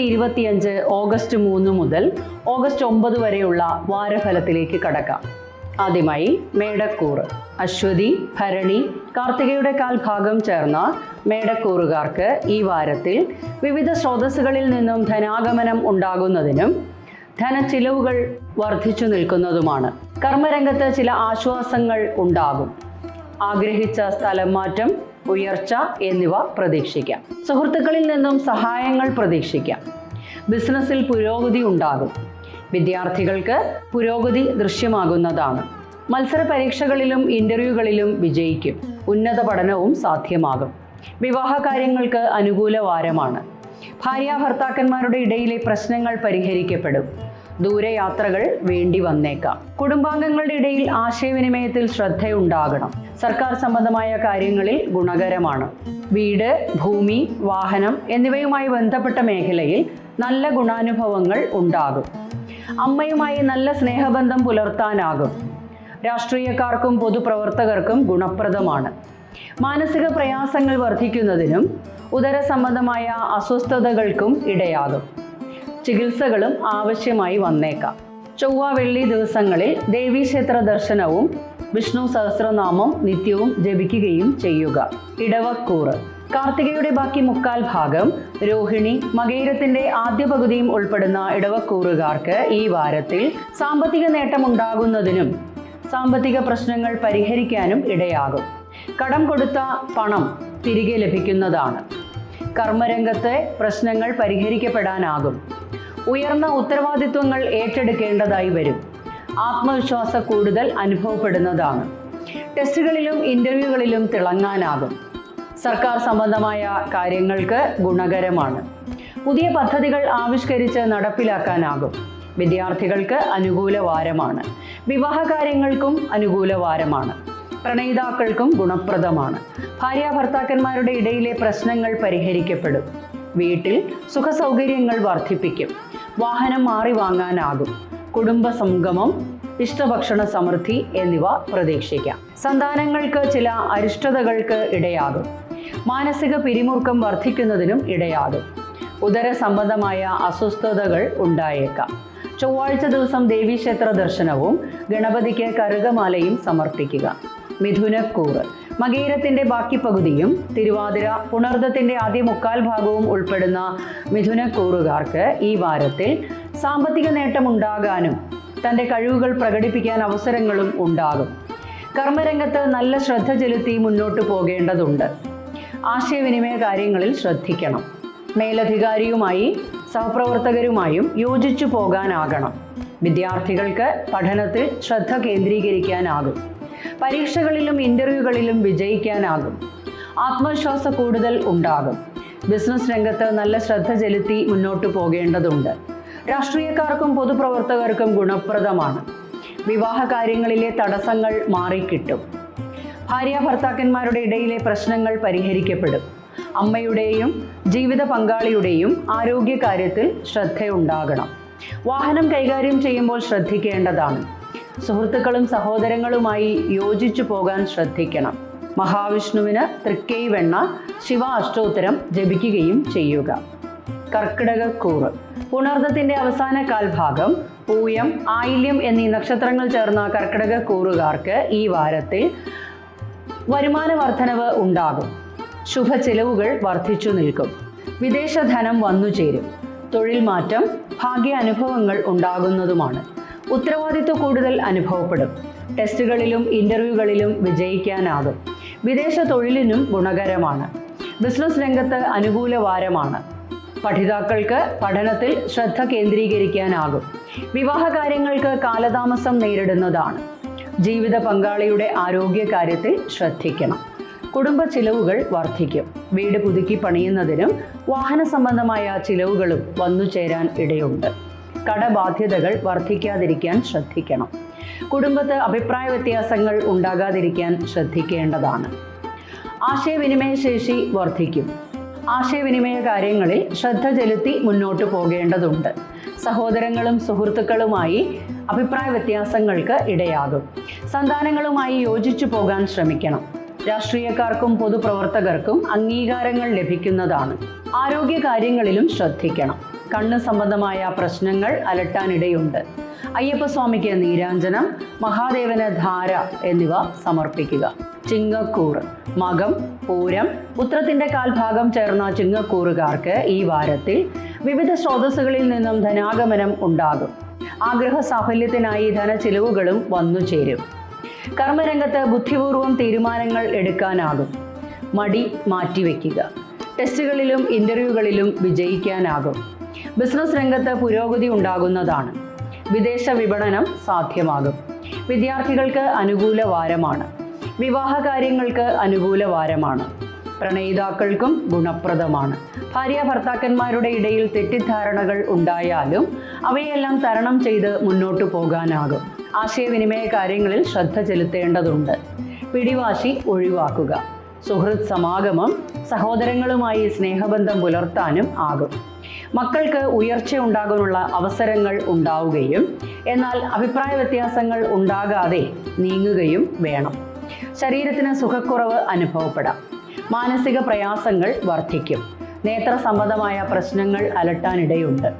രണ്ടായിരത്തി ഇരുപത്തിയഞ്ച് ഓഗസ്റ്റ് മൂന്ന് മുതൽ ഓഗസ്റ്റ് ഒമ്പത് വരെയുള്ള വാരഫലത്തിലേക്ക് കടക്കാം. ആദ്യമായി മേടക്കൂർ അശ്വതി ഭരണി കാർത്തികയുടെ കാൽ ഭാഗം ചേർന്ന മേടക്കൂറുകാർക്ക് ഈ വാരത്തിൽ വിവിധ സ്രോതസ്സുകളിൽ നിന്നും ധനാഗമനം ഉണ്ടാകുന്നതിനും ധനച്ചിലവുകൾ വർദ്ധിച്ചു നിൽക്കുന്നതുമാണ്. കർമ്മരംഗത്ത് ചില ആശ്വാസങ്ങൾ ഉണ്ടാകും. ആഗ്രഹിച്ച സ്ഥലം മാറ്റം ഉയർച്ച എന്നിവ പ്രതീക്ഷിക്കാം. സുഹൃത്തുക്കളിൽ നിന്നും സഹായങ്ങൾ പ്രതീക്ഷിക്കാം. ബിസിനസ്സിൽ പുരോഗതി ഉണ്ടാകും. വിദ്യാർത്ഥികൾക്ക് പുരോഗതി ദൃശ്യമാകുന്നതാണ്. മത്സര പരീക്ഷകളിലും ഇന്റർവ്യൂകളിലും വിജയിക്കും. ഉന്നത പഠനവും സാധ്യമാകും. വിവാഹ കാര്യങ്ങൾക്ക് അനുകൂല വാരമാണ്. ഭാര്യ ഭർത്താക്കന്മാരുടെ ഇടയിലെ പ്രശ്നങ്ങൾ പരിഹരിക്കപ്പെടും. ദൂരയാത്രകൾ വേണ്ടി വന്നേക്കാം. കുടുംബാംഗങ്ങളുടെ ഇടയിൽ ആശയവിനിമയത്തിൽ ശ്രദ്ധയുണ്ടാകണം. സർക്കാർ സംബന്ധമായ കാര്യങ്ങളിൽ ഗുണകരമാണ്. വീട് ഭൂമി വാഹനം എന്നിവയുമായി ബന്ധപ്പെട്ട മേഖലയിൽ നല്ല ഗുണാനുഭവങ്ങൾ ഉണ്ടാകും. അമ്മയുമായി നല്ല സ്നേഹബന്ധം പുലർത്താനാകും. രാഷ്ട്രീയക്കാർക്കും പൊതുപ്രവർത്തകർക്കും ഗുണപ്രദമാണ്. മാനസിക പ്രയാസങ്ങൾ വർദ്ധിക്കുന്നതിനും ഉദര സംബന്ധമായ അസ്വസ്ഥതകൾക്കും ഇടയാകും. ചികിത്സകളും ആവശ്യമായി വന്നേക്കാം. ചൊവ്വ വെള്ളി ദിവസങ്ങളിൽ ദേവീക്ഷേത്ര ദർശനവും വിഷ്ണു സഹസ്രനാമം നിത്യവും ജപിക്കുകയും ചെയ്യുക. ഇടവക്കൂറ്. കാർത്തികയുടെ ബാക്കി മുക്കാൽ ഭാഗം രോഹിണി മകേരത്തിന്റെ ആദ്യ പകുതിയും ഉൾപ്പെടുന്ന ഇടവക്കൂറുകാർക്ക് ഈ വാരത്തിൽ സാമ്പത്തിക നേട്ടമുണ്ടാകുന്നതിനും സാമ്പത്തിക പ്രശ്നങ്ങൾ പരിഹരിക്കാനും ഇടയാകും. കടം കൊടുത്ത പണം തിരികെ ലഭിക്കുന്നതാണ്. കർമ്മരംഗത്തെ പ്രശ്നങ്ങൾ പരിഹരിക്കപ്പെടാനാകും. ഉയർന്ന ഉത്തരവാദിത്വങ്ങൾ ഏറ്റെടുക്കേണ്ടതായി വരും. ആത്മവിശ്വാസ കൂടുതൽ അനുഭവപ്പെടുന്നതാണ്. ടെസ്റ്റുകളിലും ഇന്റർവ്യൂകളിലും തിളങ്ങാനാകും. സർക്കാർ സംബന്ധമായ കാര്യങ്ങൾക്ക് ഗുണകരമാണ്. പുതിയ പദ്ധതികൾ ആവിഷ്കരിച്ച് നടപ്പിലാക്കാനാകും. വിദ്യാർത്ഥികൾക്ക് അനുകൂല വാരമാണ്. വിവാഹ കാര്യങ്ങൾക്കും അനുകൂല വാരമാണ്. പ്രണയിതാക്കൾക്കും ഗുണപ്രദമാണ്. ഭാര്യ ഭർത്താക്കന്മാരുടെ ഇടയിലെ പ്രശ്നങ്ങൾ പരിഹരിക്കപ്പെടും. വീട്ടിൽ സുഖസൗകര്യങ്ങൾ വർദ്ധിപ്പിക്കും. വാഹനം മാറി വാങ്ങാനാകും. കുടുംബ സംഗമം ഇഷ്ടഭക്ഷണ സമൃദ്ധി എന്നിവ പ്രതീക്ഷിക്കാം. സന്താനങ്ങൾക്ക് ചില അരിഷ്ടതകൾക്ക് ഇടയാകും. മാനസിക പിരിമുറുക്കം വർദ്ധിക്കുന്നതിനും ഇടയാകും. ഉദര സംബന്ധമായ അസ്വസ്ഥതകൾ ഉണ്ടായേക്കാം. ചൊവ്വാഴ്ച ദിവസം ദേവീക്ഷേത്ര ദർശനവും ഗണപതിക്ക് കറുകമാലയും സമർപ്പിക്കുക. മിഥുനക്കൂറ് മകീരത്തിന്റെ ബാക്കി പകുതിയും തിരുവാതിര പുണർദത്തിന്റെ ആദ്യ മുക്കാൽ ഭാഗവും ഉൾപ്പെടുന്ന മിഥുനക്കൂറുകാർക്ക് ഈ വാരത്തിൽ സാമ്പത്തിക നേട്ടമുണ്ടാകാനും തന്റെ കഴിവുകൾ പ്രകടിപ്പിക്കാൻ അവസരങ്ങളും ഉണ്ടാകും. കർമ്മരംഗത്ത് നല്ല ശ്രദ്ധ ചെലുത്തി മുന്നോട്ട് പോകേണ്ടതുണ്ട്. ആശയവിനിമയ കാര്യങ്ങളിൽ ശ്രദ്ധിക്കണം. മേലധികാരിയുമായി സഹപ്രവർത്തകരുമായും യോജിച്ചു പോകാനാകണം. വിദ്യാർത്ഥികൾക്ക് പഠനത്തിൽ ശ്രദ്ധ കേന്ദ്രീകരിക്കാനാകും. പരീക്ഷകളിലും ഇന്റർവ്യൂകളിലും വിജയിക്കാനാകും. ആത്മവിശ്വാസ കൂടുതൽ ഉണ്ടാകും. ബിസിനസ് രംഗത്ത് നല്ല ശ്രദ്ധ ചെലുത്തി മുന്നോട്ട് പോകേണ്ടതുണ്ട്. രാഷ്ട്രീയക്കാർക്കും പൊതുപ്രവർത്തകർക്കും ഗുണപ്രദമാണ്. വിവാഹ കാര്യങ്ങളിലെ തടസ്സങ്ങൾ മാറിക്കിട്ടും. ഭാര്യ ഭർത്താക്കന്മാരുടെ ഇടയിലെ പ്രശ്നങ്ങൾ പരിഹരിക്കപ്പെടും. അമ്മയുടെയും ജീവിത പങ്കാളിയുടെയും ആരോഗ്യകാര്യത്തിൽ ശ്രദ്ധയുണ്ടാകണം. വാഹനം കൈകാര്യം ചെയ്യുമ്പോൾ ശ്രദ്ധിക്കേണ്ടതാണ്. സുഹൃത്തുക്കളും സഹോദരങ്ങളുമായി യോജിച്ചു പോകാൻ ശ്രദ്ധിക്കണം. മഹാവിഷ്ണുവിന് തൃക്കൈ വെണ്ണ ശിവ അഷ്ടോത്തരം ജപിക്കുകയും ചെയ്യുക. കർക്കിടകക്കൂറ് പുണർദത്തിന്റെ അവസാന കാൽഭാഗം പൂയം ആയില്യം എന്നീ നക്ഷത്രങ്ങൾ ചേർന്ന കർക്കിടകക്കൂറുകാർക്ക് ഈ വാരത്തിൽ വരുമാന വർധനവ് ഉണ്ടാകും. ശുഭ ചെലവുകൾ വർദ്ധിച്ചു നിൽക്കും. വിദേശ ധനം വന്നു തൊഴിൽ മാറ്റം ഭാഗ്യ അനുഭവങ്ങൾ ഉണ്ടാകുന്നതുമാണ്. ഉത്തരവാദിത്വം കൂടുതൽ അനുഭവപ്പെടും. ടെസ്റ്റുകളിലും ഇന്റർവ്യൂകളിലും വിജയിക്കാനാകും. വിദേശ തൊഴിലിനും ഗുണകരമാണ്. ബിസിനസ് രംഗത്ത് അനുകൂല വാരമാണ്. പഠിതാക്കൾക്ക് പഠനത്തിൽ ശ്രദ്ധ കേന്ദ്രീകരിക്കാനാകും. വിവാഹ കാര്യങ്ങൾക്ക് കാലതാമസം നേരിടുന്നതാണ്. ജീവിത പങ്കാളിയുടെ ആരോഗ്യ കാര്യത്തിൽ ശ്രദ്ധിക്കണം. കുടുംബ ചിലവുകൾ വർദ്ധിക്കും. വീട് പുതുക്കി പണിയുന്നതിനും വാഹന സംബന്ധമായ ചിലവുകളും വന്നു ചേരാൻ ഇടയുണ്ട്. കടബാധ്യതകൾ വർദ്ധിക്കാതിരിക്കാൻ ശ്രദ്ധിക്കണം. കുടുംബത്ത് അഭിപ്രായ വ്യത്യാസങ്ങൾ ഉണ്ടാകാതിരിക്കാൻ ശ്രദ്ധിക്കേണ്ടതാണ്. ആശയവിനിമയ ശേഷി വർദ്ധിക്കും. ആശയവിനിമയ കാര്യങ്ങളിൽ ശ്രദ്ധ ചെലുത്തി മുന്നോട്ട് പോകേണ്ടതുണ്ട്. സഹോദരങ്ങളും സുഹൃത്തുക്കളുമായി അഭിപ്രായ വ്യത്യാസങ്ങൾക്ക് ഇടയാകും. സന്താനങ്ങളുമായി യോജിച്ചു പോകാൻ ശ്രമിക്കണം. രാഷ്ട്രീയക്കാർക്കും പൊതുപ്രവർത്തകർക്കും അംഗീകാരങ്ങൾ ലഭിക്കുന്നതാണ്. ആരോഗ്യ കാര്യങ്ങളിലും ശ്രദ്ധിക്കണം. കണ്ണ് സംബന്ധമായ പ്രശ്നങ്ങൾ അലട്ടാനിടയുണ്ട്. അയ്യപ്പസ്വാമിക്ക് നീരാഞ്ജനം മഹാദേവന് ധാര എന്നിവ സമർപ്പിക്കുക. ചിങ്ങക്കൂർ മകം പൂരം ഉത്രത്തിന്റെ കാൽഭാഗം ചേർന്ന ചിങ്ങക്കൂറുകാർക്ക് ഈ വാരത്തിൽ വിവിധ സ്രോതസ്സുകളിൽ നിന്നും ധനാഗമനം ഉണ്ടാകും. ആഗ്രഹ സാഫല്യത്തിനായി ധനച്ചിലവുകളും വന്നു ചേരും. കർമ്മരംഗത്ത് ബുദ്ധിപൂർവം തീരുമാനങ്ങൾ എടുക്കാനാകും. മടി മാറ്റിവെക്കുക. ടെസ്റ്റുകളിലും ഇന്റർവ്യൂകളിലും വിജയിക്കാനാകും. ബിസിനസ് രംഗത്ത് പുരോഗതി ഉണ്ടാകുന്നതാണ്. വിദേശ വിപണനം സാധ്യമാകും. വിദ്യാർത്ഥികൾക്ക് അനുകൂല വാരമാണ്. വിവാഹ കാര്യങ്ങൾക്ക് അനുകൂല വാരമാണ്. പ്രണയിതാക്കൾക്കും ഗുണപ്രദമാണ്. ഭാര്യ ഭർത്താക്കന്മാരുടെ ഇടയിൽ തെറ്റിദ്ധാരണകൾ ഉണ്ടായാലും അവയെല്ലാം തരണം ചെയ്ത് മുന്നോട്ടു പോകാനാകും. ആശയവിനിമയ കാര്യങ്ങളിൽ ശ്രദ്ധ ചെലുത്തേണ്ടതുണ്ട്. പിടിവാശി ഒഴിവാക്കുക. സുഹൃത് സമാഗമം സഹോദരങ്ങളുമായി സ്നേഹബന്ധം പുലർത്താനും ആകും. മക്കൾക്ക് ഉയർച്ച ഉണ്ടാകാനുള്ള അവസരങ്ങൾ ഉണ്ടാവുകയും എന്നാൽ അഭിപ്രായ വ്യത്യാസങ്ങൾ ഉണ്ടാകാതെ നീങ്ങുകയും വേണം. ശരീരത്തിന് സുഖക്കുറവ് അനുഭവപ്പെടാം. മാനസിക പ്രയാസങ്ങൾ വർദ്ധിക്കും നേത്ര സംബന്ധമായ പ്രശ്നങ്ങൾ അലട്ടാനിടയുണ്ട്.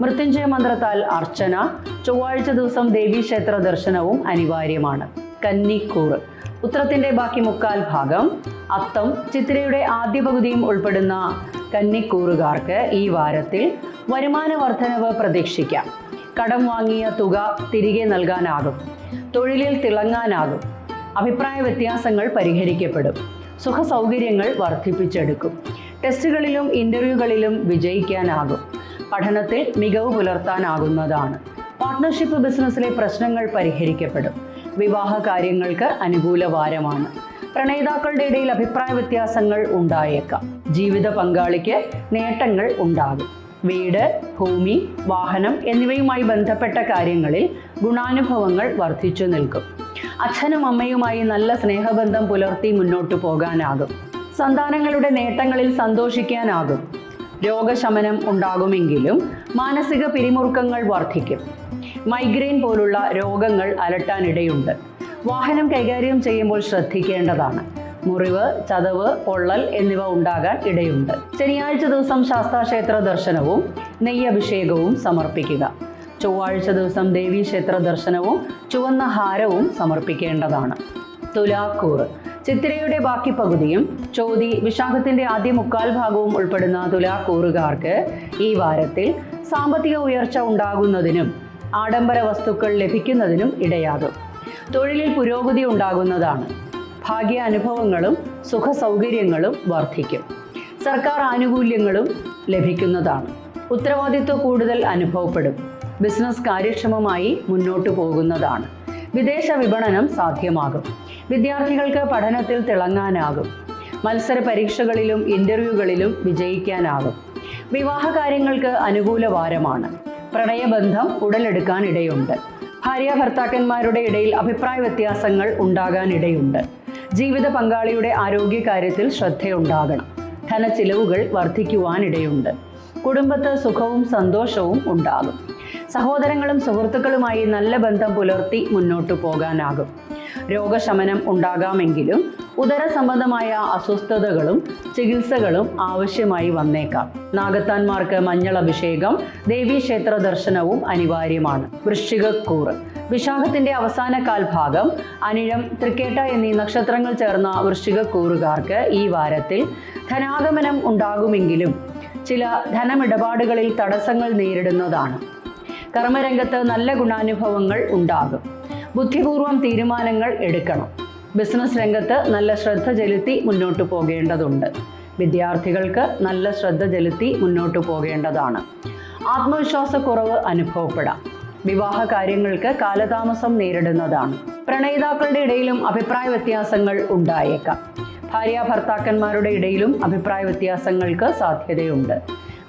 മൃത്യുഞ്ജയ മന്ത്രത്താൽ അർച്ചന ചൊവ്വാഴ്ച ദിവസം ദേവീക്ഷേത്ര ദർശനവും അനിവാര്യമാണ്. കന്നിക്കൂറ്. ഉത്രത്തിന്റെ ബാക്കി മുക്കാൽ ഭാഗം അത്തം ചിത്രയുടെ ആദ്യ പകുതിയും ഉൾപ്പെടുന്ന കന്നിക്കൂറുകാർക്ക് ഈ വാരത്തിൽ വരുമാന വർധനവ് പ്രതീക്ഷിക്കാം. കടം വാങ്ങിയ തുക തിരികെ നൽകാനാകും. തൊഴിലിൽ തിളങ്ങാനാകും. അഭിപ്രായ വ്യത്യാസങ്ങൾ പരിഹരിക്കപ്പെടും. സുഖസൗകര്യങ്ങൾ വർദ്ധിപ്പിച്ചെടുക്കും. ടെസ്റ്റുകളിലും ഇന്റർവ്യൂകളിലും വിജയിക്കാനാകും. പഠനത്തിൽ മികവ് പുലർത്താനാകുന്നതാണ്. പാർട്ട്ണർഷിപ്പ് ബിസിനസ്സിലെ പ്രശ്നങ്ങൾ പരിഹരിക്കപ്പെടും. വിവാഹ കാര്യങ്ങൾക്ക് അനുകൂല വാരമാണ്. പ്രണയിതാക്കളുടെ ഇടയിൽ അഭിപ്രായ വ്യത്യാസങ്ങൾ ഉണ്ടായേക്കാം. ജീവിത പങ്കാളിക്ക് നേട്ടങ്ങൾ ഉണ്ടാകും. വീട് ഭൂമി വാഹനം എന്നിവയുമായി ബന്ധപ്പെട്ട കാര്യങ്ങളിൽ ഗുണാനുഭവങ്ങൾ വർദ്ധിച്ചു നിൽക്കും. അച്ഛനും അമ്മയുമായി നല്ല സ്നേഹബന്ധം പുലർത്തി മുന്നോട്ടു പോകാനാകും. സന്താനങ്ങളുടെ നേട്ടങ്ങളിൽ സന്തോഷിക്കാനാകും. രോഗശമനം ഉണ്ടാകുമെങ്കിലും മാനസിക പിരിമുറുക്കങ്ങൾ വർദ്ധിക്കും. മൈഗ്രെയിൻ പോലുള്ള രോഗങ്ങൾ അലട്ടാനിടയുണ്ട്. വാഹനം കൈകാര്യം ചെയ്യുമ്പോൾ ശ്രദ്ധിക്കേണ്ടതാണ്. മുറിവ് ചതവ് പൊള്ളൽ എന്നിവ ഉണ്ടാകാൻ ഇടയുണ്ട്. ശനിയാഴ്ച ദിവസം ശാസ്താക്ഷേത്ര ദർശനവും നെയ്യഭിഷേകവും സമർപ്പിക്കുക. ചൊവ്വാഴ്ച ദിവസം ദേവീക്ഷേത്ര ദർശനവും ചുവന്ന ഹാരവും സമർപ്പിക്കേണ്ടതാണ്. തുലാക്കൂറ് ചിത്തിരയുടെ ബാക്കി പകുതിയും ചോതി വിശാഖത്തിന്റെ ആദ്യ മുക്കാൽ ഭാഗവും ഉൾപ്പെടുന്ന തുലാക്കൂറുകാർക്ക് ഈ വാരത്തിൽ സാമ്പത്തിക ഉയർച്ച ഉണ്ടാകുന്നതിനും ആഡംബര വസ്തുക്കൾ ലഭിക്കുന്നതിനും ഇടയാകും. തൊഴിലിൽ പുരോഗതി ഉണ്ടാകുന്നതാണ്. ഭാഗ്യ അനുഭവങ്ങളും സുഖ സൗകര്യങ്ങളും വർദ്ധിക്കും. സർക്കാർ ആനുകൂല്യങ്ങളും ലഭിക്കുന്നതാണ്. ഉത്തരവാദിത്വം കൂടുതൽ അനുഭവപ്പെടും. ബിസിനസ് കാര്യക്ഷമമായി മുന്നോട്ടു പോകുന്നതാണ്. വിദേശ വിപണനം സാധ്യമാകും. വിദ്യാർത്ഥികൾക്ക് പഠനത്തിൽ തിളങ്ങാനാകും. മത്സര പരീക്ഷകളിലും ഇന്റർവ്യൂകളിലും വിജയിക്കാനാകും. വിവാഹ കാര്യങ്ങൾക്ക് അനുകൂല വാരമാണ് പ്രണയബന്ധം ഉടലെടുക്കാൻ ഇടയുണ്ട്. ഭാര്യ ഭർത്താക്കന്മാരുടെ ഇടയിൽ അഭിപ്രായ വ്യത്യാസങ്ങൾ ഉണ്ടാകാനിടയുണ്ട്. ജീവിത പങ്കാളിയുടെ ആരോഗ്യ കാര്യത്തിൽ ശ്രദ്ധയുണ്ടാകണം. ധനച്ചിലവുകൾ വർദ്ധിക്കുവാനിടയുണ്ട്. കുടുംബത്ത് സുഖവും സന്തോഷവും ഉണ്ടാകും. സഹോദരങ്ങളും സുഹൃത്തുക്കളുമായി നല്ല ബന്ധം പുലർത്തി മുന്നോട്ടു പോകാനാകും. രോഗശമനം ഉണ്ടാകാമെങ്കിലും ഉദര സംബന്ധമായ അസ്വസ്ഥതകളും ചികിത്സകളും ആവശ്യമായി വന്നേക്കാം. നാഗത്താന്മാർക്ക് മഞ്ഞൾ അഭിഷേകം ദേവീക്ഷേത്ര ദർശനവും അനിവാര്യമാണ്. വൃശ്ചികക്കൂറ്. വിശാഖത്തിന്റെ അവസാന കാൽഭാഗം അനിഴം തൃക്കേട്ട എന്നീ നക്ഷത്രങ്ങൾ ചേർന്ന വൃശ്ചികക്കൂറുകാർക്ക് ഈ വാരത്തിൽ ധനാഗമനം ഉണ്ടാകുമെങ്കിലും ചില ധനമിടപാടുകളിൽ തടസ്സങ്ങൾ നേരിടുന്നതാണ്. കർമ്മരംഗത്ത് നല്ല ഗുണാനുഭവങ്ങൾ ഉണ്ടാകും. ബുദ്ധിപൂർവം തീരുമാനങ്ങൾ എടുക്കണം. ബിസിനസ് രംഗത്ത് നല്ല ശ്രദ്ധ ചെലുത്തി മുന്നോട്ട് പോകേണ്ടതുണ്ട്. വിദ്യാർത്ഥികൾക്ക് നല്ല ശ്രദ്ധ ചെലുത്തി മുന്നോട്ട് പോകേണ്ടതാണ്. ആത്മവിശ്വാസക്കുറവ് അനുഭവപ്പെടാം. വിവാഹ കാര്യങ്ങൾക്ക് കാലതാമസം നേരിടുന്നതാണ്. പ്രണയിതാക്കളുടെ ഇടയിലും അഭിപ്രായ വ്യത്യാസങ്ങൾ ഉണ്ടായേക്കാം. ഭാര്യ ഭർത്താക്കന്മാരുടെ ഇടയിലും അഭിപ്രായ വ്യത്യാസങ്ങൾക്ക് സാധ്യതയുണ്ട്.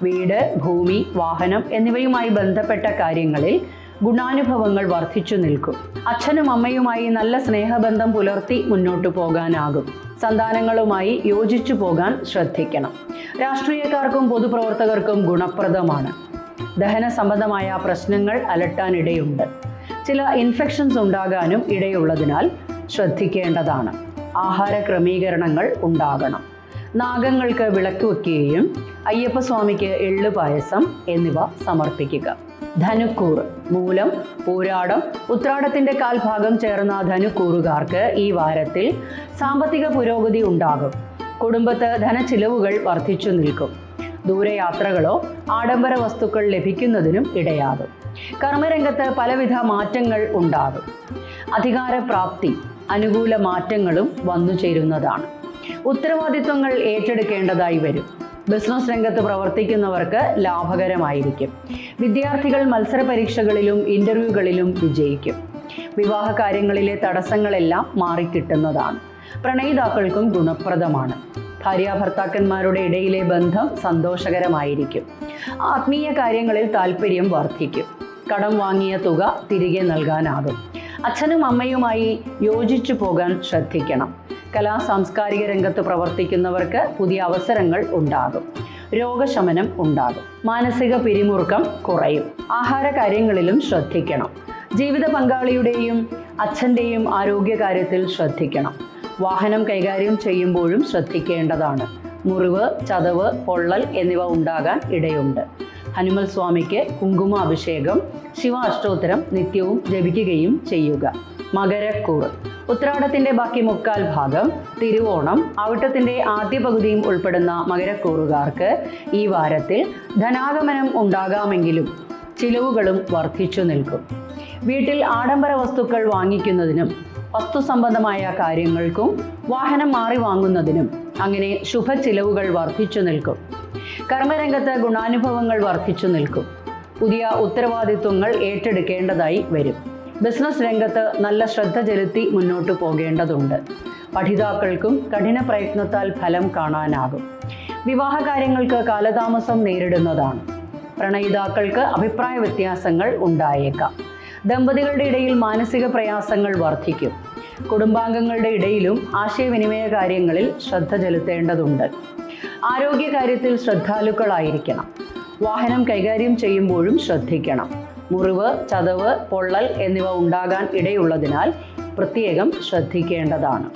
വീട് ഭൂമി വാഹനം എന്നിവയുമായി ബന്ധപ്പെട്ട കാര്യങ്ങളിൽ ഗുണാനുഭവങ്ങൾ വർദ്ധിച്ചു നിൽക്കും. അച്ഛനും അമ്മയുമായി നല്ല സ്നേഹബന്ധം പുലർത്തി മുന്നോട്ടു പോകാനാകും. സന്താനങ്ങളുമായി യോജിച്ചു പോകാൻ ശ്രദ്ധിക്കണം. രാഷ്ട്രീയക്കാർക്കും പൊതുപ്രവർത്തകർക്കും ഗുണപ്രദമാണ്. ദഹന സംബന്ധമായ പ്രശ്നങ്ങൾ അലട്ടാനിടയുണ്ട്. ചില ഇൻഫെക്ഷൻസ് ഉണ്ടാകാനും ഇടയുള്ളതിനാൽ ശ്രദ്ധിക്കേണ്ടതാണ്. ആഹാര ക്രമീകരണങ്ങൾ ഉണ്ടാകണം. നാഗങ്ങൾക്ക് വിളക്ക് വയ്ക്കുകയും അയ്യപ്പസ്വാമിക്ക് എള്ളു പായസം എന്നിവ സമർപ്പിക്കുക. ധനുക്കൂർ മൂലം പൂരാടം. ഉത്രാടത്തിന്റെ കാൽഭാഗം ചേർന്ന ധനുക്കൂറുകാർക്ക് ഈ വാരത്തിൽ സാമ്പത്തിക പുരോഗതി ഉണ്ടാകും. കുടുംബത്ത് ധനച്ചിലവുകൾ വർദ്ധിച്ചു നിൽക്കും. ദൂരയാത്രകളോ ആഡംബര വസ്തുക്കൾ ലഭിക്കുന്നതിനും ഇടയാകും. കർമ്മരംഗത്ത് പലവിധ മാറ്റങ്ങൾ ഉണ്ടാകും. അധികാരപ്രാപ്തി അനുകൂല മാറ്റങ്ങളും വന്നു ചേരുന്നതാണ് ഉത്തരവാദിത്വങ്ങൾ ഏറ്റെടുക്കേണ്ടതായി വരും. ബിസിനസ് രംഗത്ത് പ്രവർത്തിക്കുന്നവർക്ക് ലാഭകരമായിരിക്കും. വിദ്യാർത്ഥികൾ മത്സര പരീക്ഷകളിലും ഇന്റർവ്യൂകളിലും വിജയിക്കും. വിവാഹ കാര്യങ്ങളിലെ തടസ്സങ്ങളെല്ലാം മാറിക്കിട്ടുന്നതാണ്. പ്രണയിതാക്കൾക്കും ഗുണപ്രദമാണ്. ഭാര്യാഭർത്താക്കന്മാരുടെ ഇടയിലെ ബന്ധം സന്തോഷകരമായിരിക്കും. ആത്മീയ കാര്യങ്ങളിൽ താല്പര്യം വർദ്ധിക്കും. കടം വാങ്ങിയ തുക തിരികെ നൽകാനാകും. അച്ഛനും അമ്മയുമായി യോജിച്ചു പോകാൻ ശ്രദ്ധിക്കണം. കലാ സാംസ്കാരിക രംഗത്ത് പ്രവർത്തിക്കുന്നവർക്ക് പുതിയ അവസരങ്ങൾ ഉണ്ടാകും. രോഗശമനം ഉണ്ടാകും. മാനസിക പിരിമുറുക്കം കുറയും. ആഹാര കാര്യങ്ങളിലും ശ്രദ്ധിക്കണം. ജീവിത പങ്കാളിയുടെയും അച്ഛന്റെയും ആരോഗ്യകാര്യത്തിൽ ശ്രദ്ധിക്കണം. വാഹനം കൈകാര്യം ചെയ്യുമ്പോഴും ശ്രദ്ധിക്കേണ്ടതാണ്. മുറിവ് ചതവ് പൊള്ളൽ എന്നിവ ഉണ്ടാകാൻ ഇടയുണ്ട്. ഹനുമൽ സ്വാമിക്ക് കുങ്കുമ അഭിഷേകം ശിവ അഷ്ടോത്തരം നിത്യവും ജപിക്കുകയും ചെയ്യുക. മകരക്കൂർ ഉത്രാടത്തിന്റെ ബാക്കി മുക്കാൽ ഭാഗം തിരുവോണം. അവിട്ടത്തിന്റെ ആദ്യ പകുതിയും ഉൾപ്പെടുന്ന മകരക്കൂറുകാർക്ക് ഈ വാരത്തിൽ ധനാഗമനം ഉണ്ടാകാമെങ്കിലും ചിലവുകളും വർദ്ധിച്ചു നിൽക്കും. വീട്ടിൽ ആഡംബര വസ്തുക്കൾ വാങ്ങിക്കുന്നതിനും വസ്തുസംബന്ധമായ കാര്യങ്ങൾക്കും വാഹനം മാറി വാങ്ങുന്നതിനും അങ്ങനെ ശുഭ ചിലവുകൾ വർദ്ധിച്ചു നിൽക്കും. കർമ്മരംഗത്ത് ഗുണാനുഭവങ്ങൾ വർദ്ധിച്ചു നിൽക്കും. പുതിയ ഉത്തരവാദിത്വങ്ങൾ ഏറ്റെടുക്കേണ്ടതായി വരും. ബിസിനസ് രംഗത്ത് നല്ല ശ്രദ്ധ ചെലുത്തി മുന്നോട്ട് പോകേണ്ടതുണ്ട്. പഠിതാക്കൾക്കും കഠിന പ്രയത്നത്താൽ ഫലം കാണാനാകും. വിവാഹകാര്യങ്ങൾക്ക് കാലതാമസം നേരിടുന്നതാണ്. പ്രണയിതാക്കൾക്ക് അഭിപ്രായ വ്യത്യാസങ്ങൾ ഉണ്ടായേക്കാം. ദമ്പതികളുടെ ഇടയിൽ മാനസിക പ്രയാസങ്ങൾ വർദ്ധിക്കും. കുടുംബാംഗങ്ങളുടെ ഇടയിലും ആശയവിനിമയ കാര്യങ്ങളിൽ ശ്രദ്ധ ചെലുത്തേണ്ടതുണ്ട്. ആരോഗ്യകാര്യത്തിൽ ശ്രദ്ധാലുക്കളായിരിക്കണം. വാഹനം കൈകാര്യം ചെയ്യുമ്പോഴും ശ്രദ്ധിക്കണം. മുറിവ് ചതവ് പൊള്ളൽ എന്നിവ ഉണ്ടാകാൻ ഇടയുള്ളതിനാൽ പ്രത്യേകം ശ്രദ്ധിക്കേണ്ടതാണ്.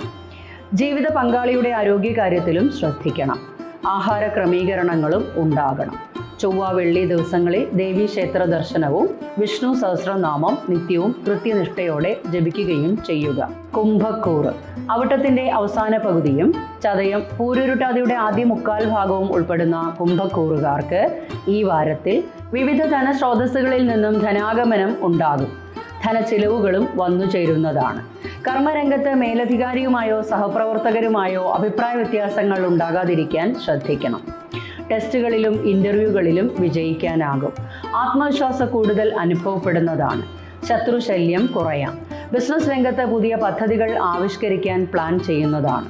ജീവിത പങ്കാളിയുടെ ആരോഗ്യകാര്യത്തിലും ശ്രദ്ധിക്കണം. ആഹാര ക്രമീകരണങ്ങളും ഉണ്ടാകണം. ചൊവ്വ വെള്ളി ദിവസങ്ങളിൽ ദേവീക്ഷേത്ര ദർശനവും വിഷ്ണു സഹസ്രനാമം നിത്യവും കൃത്യനിഷ്ഠയോടെ ജപിക്കുകയും ചെയ്യുക. കുംഭക്കൂറ്. അവിട്ടത്തിന്റെ അവസാന പകുതിയും ചതയം പൂരുരുട്ടാതിയുടെ ആദ്യ മുക്കാൽ ഭാഗവും ഉൾപ്പെടുന്ന കുംഭക്കൂറുകാർക്ക് ഈ വാരത്തിൽ വിവിധ ധനസ്രോതസ്സുകളിൽ നിന്നും ധനാഗമനം ഉണ്ടാകും. ധനച്ചിലവുകളും വന്നു ചേരുന്നതാണ്. കർമ്മരംഗത്ത് മേലധികാരിയുമായോ സഹപ്രവർത്തകരുമായോ അഭിപ്രായ വ്യത്യാസങ്ങൾ ഉണ്ടാകാതിരിക്കാൻ ശ്രദ്ധിക്കണം. ടെസ്റ്റുകളിലും ഇന്റർവ്യൂകളിലും വിജയിക്കാനാകും. ആത്മവിശ്വാസ കൂടുതൽ അനുഭവപ്പെടുന്നതാണ്. ശത്രുശല്യം കുറയാം. ബിസിനസ് രംഗത്ത് പുതിയ പദ്ധതികൾ ആവിഷ്കരിക്കാൻ പ്ലാൻ ചെയ്യുന്നതാണ്.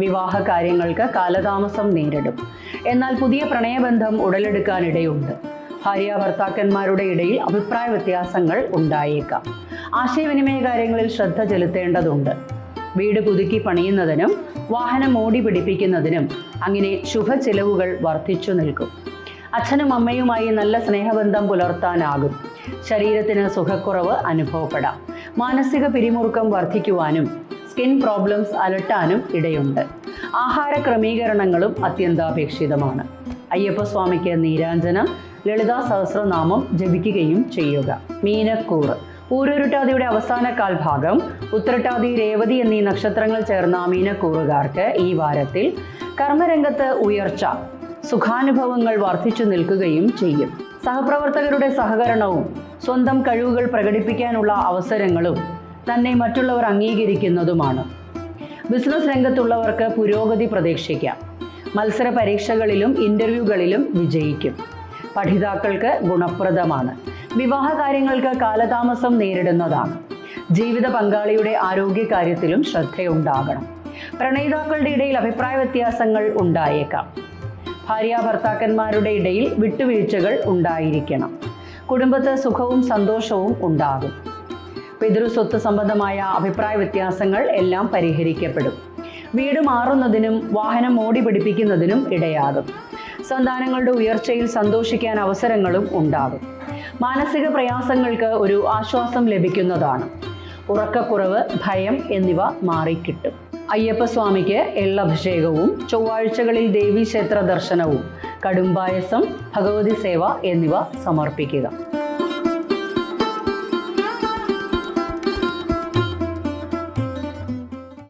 വിവാഹ കാര്യങ്ങൾക്ക് കാലതാമസം നേരിടും. എന്നാൽ പുതിയ പ്രണയബന്ധം ഉടലെടുക്കാനിടയുണ്ട്. ഭാര്യ ഭർത്താക്കന്മാരുടെ ഇടയിൽ അഭിപ്രായ വ്യത്യാസങ്ങൾ ഉണ്ടായേക്കാം. ആശയവിനിമയ കാര്യങ്ങളിൽ ശ്രദ്ധ ചെലുത്തേണ്ടതുണ്ട്. വീട് പുതുക്കി പണിയുന്നതിനും വാഹനം ഓടി പിടിപ്പിക്കുന്നതിനും അങ്ങനെ ശുഭ ചിലവുകൾ വർദ്ധിച്ചു നിൽക്കും. അച്ഛനും അമ്മയുമായി നല്ല സ്നേഹബന്ധം പുലർത്താനാകും. ശരീരത്തിന് സുഖക്കുറവ് അനുഭവപ്പെടാം. മാനസിക പിരിമുറുക്കം വർദ്ധിക്കുവാനും സ്കിൻ പ്രോബ്ലംസ് അലട്ടാനും ഇടയുണ്ട്. ആഹാര ക്രമീകരണങ്ങളും അത്യന്താപേക്ഷിതമാണ്. അയ്യപ്പസ്വാമിക്ക് നീരാഞ്ജനം ലളിതാ സഹസ്രനാമം ജപിക്കുകയും ചെയ്യുക. മീനക്കൂറ്. പൂരുരുട്ടാതിയുടെ അവസാന കാൽഭാഗം ഉത്രട്ടാതി രേവതി എന്നീ നക്ഷത്രങ്ങൾ ചേർന്ന മീനക്കൂറുകാർക്ക് ഈ വാരത്തിൽ കർമ്മരംഗത്ത് ഉയർച്ച സുഖാനുഭവങ്ങൾ വർദ്ധിച്ചു നിൽക്കുകയും ചെയ്യും. സഹപ്രവർത്തകരുടെ സഹകരണവും സ്വന്തം കഴിവുകൾ പ്രകടിപ്പിക്കാനുള്ള അവസരങ്ങളും തന്നെ മറ്റുള്ളവർ അംഗീകരിക്കുന്നതുമാണ്. ബിസിനസ് രംഗത്തുള്ളവർക്ക് പുരോഗതി പ്രതീക്ഷിക്കാം. മത്സര പരീക്ഷകളിലും ഇന്റർവ്യൂകളിലും വിജയിക്കും. പഠിതാക്കൾക്ക് ഗുണപ്രദമാണ്. വിവാഹ കാര്യങ്ങൾക്ക് കാലതാമസം നേരിടുന്നതാണ്. ജീവിത പങ്കാളിയുടെ ആരോഗ്യകാര്യത്തിലും ശ്രദ്ധയുണ്ടാകണം. പ്രണയിതാക്കളുടെ ഇടയിൽ അഭിപ്രായ വ്യത്യാസങ്ങൾ ഉണ്ടായേക്കാം. ഭാര്യ ഭർത്താക്കന്മാരുടെ ഇടയിൽ വിട്ടുവീഴ്ചകൾ ഉണ്ടായിരിക്കണം. കുടുംബത്ത് സുഖവും സന്തോഷവും ഉണ്ടാകും. പിതൃസ്വത്ത് സംബന്ധമായ അഭിപ്രായ വ്യത്യാസങ്ങൾ എല്ലാം പരിഹരിക്കപ്പെടും. വീട് മാറുന്നതിനും വാഹനം ഓടി പിടിപ്പിക്കുന്നതിനും ഇടയാകും. സന്താനങ്ങളുടെ ഉയർച്ചയിൽ സന്തോഷിക്കാൻ അവസരങ്ങളും ഉണ്ടാകും. മാനസിക പ്രയാസങ്ങൾക്ക് ഒരു ആശ്വാസം ലഭിക്കുന്നതാണ്. ഉറക്കക്കുറവ് ഭയം എന്നിവ മാറിക്കിട്ടും. അയ്യപ്പസ്വാമിക്ക് എള്ളഭിഷേകവും ചൊവ്വാഴ്ചകളിൽ ദേവീക്ഷേത്ര ദർശനവും കടുംപായസം ഭഗവതി സേവ എന്നിവ സമർപ്പിക്കുക.